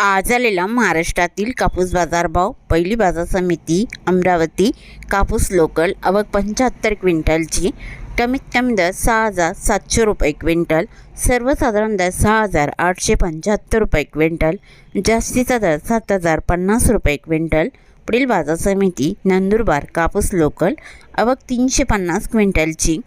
आज आलेला महाराष्ट्रातील कापूस बाजारभाव पहिली बाजार समिती अमरावती कापूस लोकल अवघ पंच्याहत्तर क्विंटलची. कमीत कमी दर सहा हजार सातशे रुपये क्विंटल सर्वसाधारण दर सहा हजार आठशे पंच्याहत्तर रुपये क्विंटल जास्तीचा दर सात हजार पन्नास रुपये क्विंटल. पुढील बाजार समिती नंदुरबार कापूस लोकल अवघ तीनशे पन्नास क्विंटलची.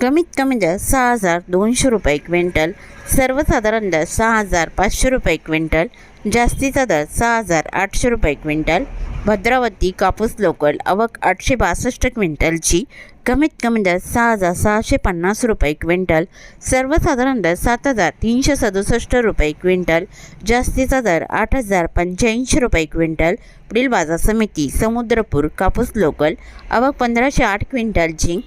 कमीत कमी दर सहा हजार दोनशे रुपये क्विंटल सर्वसाधारण दर सहा हजार पाचशे रुपये क्विंटल. जास्तीचा दर सहा हजार आठशे रुपये क्विंटल. भद्रावती कापूस लोकल आवक आठशे बासष्ट क्विंटलची. कमीत कमी दर सहा हजार सहाशे पन्नास रुपये क्विंटल. सर्वसाधारण दर सात हजार तीनशे सदुसष्ट रुपये क्विंटल. जास्तीचा दर आठ हजार पंच्याऐंशी रुपये क्विंटल. पुढील बाजार समिती समुद्रपूर कापूस लोकल आवक पंधराशे आठ क्विंटलची.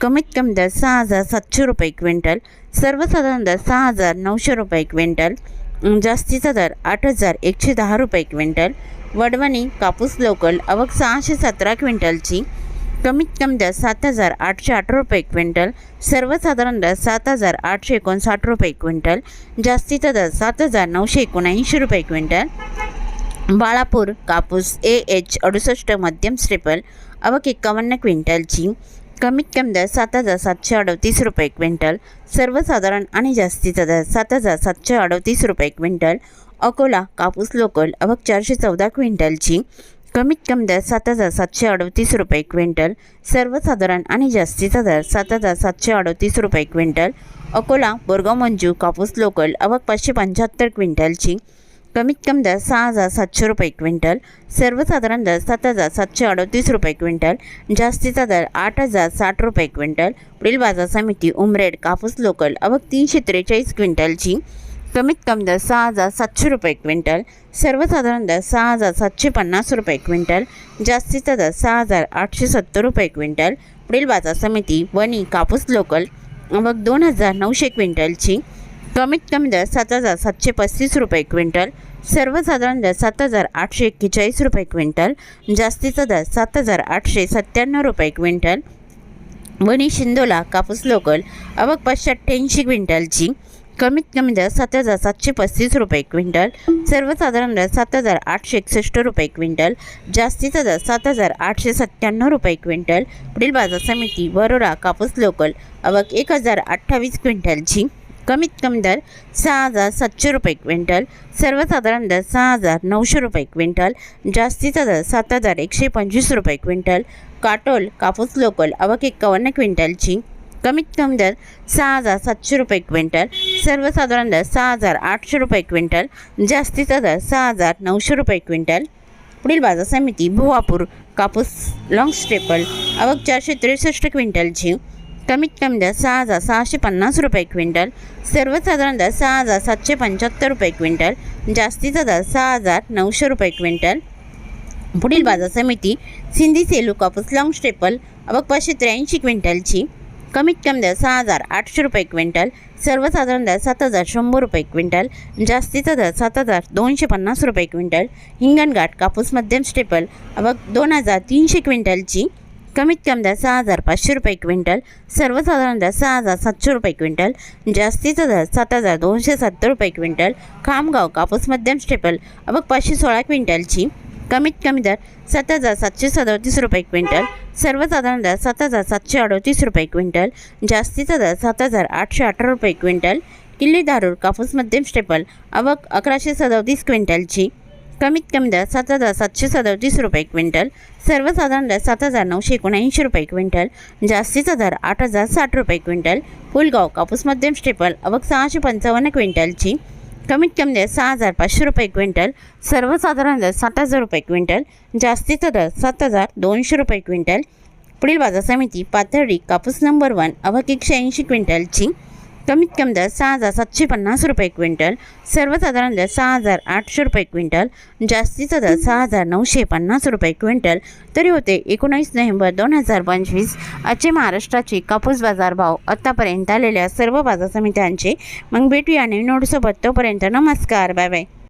कमीत कमी दर सहा हजार सातशे रुपये क्विंटल. सर्वसाधारण दर सहा हजार नऊशे रुपये क्विंटल. जास्तीचा दर आठ हजार एकशे दहा रुपये क्विंटल. वडवणी कापूस लोकल अवघ सहाशे सतरा क्विंटलची. कमीत कमी दर सात हजार आठशे आठ रुपये क्विंटल. सर्वसाधारण दर सात हजार आठशे एकोणसाठ रुपये क्विंटल. जास्तीचा दर सात हजार नऊशे एकोणऐंशी रुपये क्विंटल. बाळापूर कापूस ए एच अडुसष्ट मध्यम स्टेपल अवक एकावन्न क्विंटलची. कमीत कमी दर सात हजार सातशे अडतीस रुपये क्विंटल सर्वसाधारण आणि जास्तीचा दर सात हजार सातशे अडतीस रुपये क्विंटल अकोला कापूस लोकल अवक चारशे चौदा क्विंटलची कमीत कमी दर सात हजार सातशे अडतीस रुपये क्विंटल सर्वसाधारण आणि जास्तीचा दर सात हजार सातशे अडतीस रुपये क्विंटल अकोला बोरगाव मंजू कापूस लोकल अवक पाचशे पंच्याहत्तर क्विंटलची कमीत कमी दर सहा हजार सातशे रुपये क्विंटल सर्वसाधारण दर सात हजार सातशे अडतीस रुपये क्विंटल जास्तीचा दर आठ हजार साठ रुपये क्विंटल पुढील बाजार समिती उमरेड कापूस लोकल अवघ तीनशे त्रेचाळीस क्विंटलची कमीत कमी दर सहा हजार सातशे रुपये क्विंटल सर्वसाधारण दर सहा हजार सातशे पन्नास रुपये क्विंटल जास्तीचा दर सहा हजार आठशे सत्तर रुपये क्विंटल पुढील बाजार समिती वणी कापूस लोकल अवघ दोन हजार नऊशे क्विंटलची कमीत कमी दर सात हजार सातशे पस्तीस रुपये क्विंटल सर्वसाधारण दर सात हजार आठशे एक्केचाळीस रुपये क्विंटल जास्तीचा दर सात हजार आठशे सत्त्याण्णव रुपये क्विंटल. वणी शिंदोला कापूस लोकल अवक पाचशे अठ्ठ्याऐंशी क्विंटलची कमीत कमी दर सात हजार सातशे पस्तीस रुपये क्विंटल सर्वसाधारण दर सात हजार आठशे एकसष्ट रुपये क्विंटल जास्तीचा दर सात हजार आठशे सत्त्याण्णव रुपये क्विंटल. पुढील बाजार समिती वरोरा कापूस लोकल अवक एक हजार अठ्ठावीस क्विंटलची. कमीत कमी दर सहा हजार सातशे रुपये क्विंटल सर्वसाधारण दर सहा हजार नऊशे रुपये क्विंटल जास्तीचा दर सात हजार एकशे पंचवीस रुपये क्विंटल काटोल कापूस लोकल अवक एकावन्न क्विंटलची कमीत कमी दर सहा हजार सातशे रुपये क्विंटल सर्वसाधारण दर सहा हजार आठशे रुपये क्विंटल जास्तीचा दर सहा हजार नऊशे रुपये क्विंटल. पुढील बाजार समिती भुवापूर कापूस लॉंग स्टेपल अवक चारशे त्रेसष्ट क्विंटलची कमीत कमी दर सहा हजार सहाशे पन्नास रुपये क्विंटल सर्वसाधारण दर सहा हजार सातशे पंच्याहत्तर रुपये क्विंटल जास्तीचा दर सहा हजार नऊशे रुपये क्विंटल. पुढील बाजार समिती सिंधी सेलू कापूस लॉंग स्टेपल अबक पाचशे त्र्याऐंशी क्विंटलची. कमीत कमी दर सहा हजार आठशे रुपये क्विंटल सर्वसाधारण दर सात हजार शंभर रुपये क्विंटल जास्तीचा दर सात हजार दोनशे पन्नास रुपये क्विंटल. हिंगणघाट कापूस मध्यम स्टेपल अबक दोन हजार तीनशे क्विंटलची. कमीत कमी दर सहा हजार पाचशे रुपये क्विंटल सर्वसाधारण दर सहा हजार सातशे रुपये क्विंटल जास्तीचा दर सात हजार दोनशे सत्तर रुपये क्विंटल खामगाव कापूस मध्यम स्टेपल अबक पाचशे सोळा क्विंटलची कमीत कमी दर सात हजार सातशे सदतीस रुपये क्विंटल सर्वसाधारण दर सात हजार सातशे अडतीस रुपये क्विंटल जास्तीचा दर सात हजार आठशे अठरा रुपये क्विंटल किल्ली दारूर कापूस मध्यम स्टेपल अबक अकराशे सदतीस क्विंटलची कमीत कमी दर सात हजार सातशे सदतीस रुपये क्विंटल सर्वसाधारण दर सात हजार नऊशे एकोणऐंशी रुपये क्विंटल जास्तीचा दर आठ हजार साठ रुपये क्विंटल फुलगाव कापूस मध्यम स्टेपल अवघ सहाशे पंचावन्न क्विंटलची कमीत कमी दर सहा हजार पाचशे रुपये क्विंटल सर्वसाधारण दर सात हजार रुपये क्विंटल जास्तीचा दर सात हजार दोनशे रुपये क्विंटल पुढील बाजार समिती पाथर्डी कापूस नंबर वन अवघ एकशे ऐंशी क्विंटलची कमीत कमी दर सहा हजार सातशे पन्नास रुपये क्विंटल सर्वसाधारण दर सहा हजार आठशे रुपये क्विंटल जास्तीचा दर सहा हजार नऊशे पन्नास रुपये क्विंटल. तरी होते एकोणीस नोव्हेंबर दोन हजार पंचवीस आजचे महाराष्ट्राचे कापूस बाजार भाव आत्तापर्यंत आलेल्या सर्व बाजार समित्यांचे मग भेटूया नवीन नोटसोबत तोपर्यंत नमस्कार बाय बाय.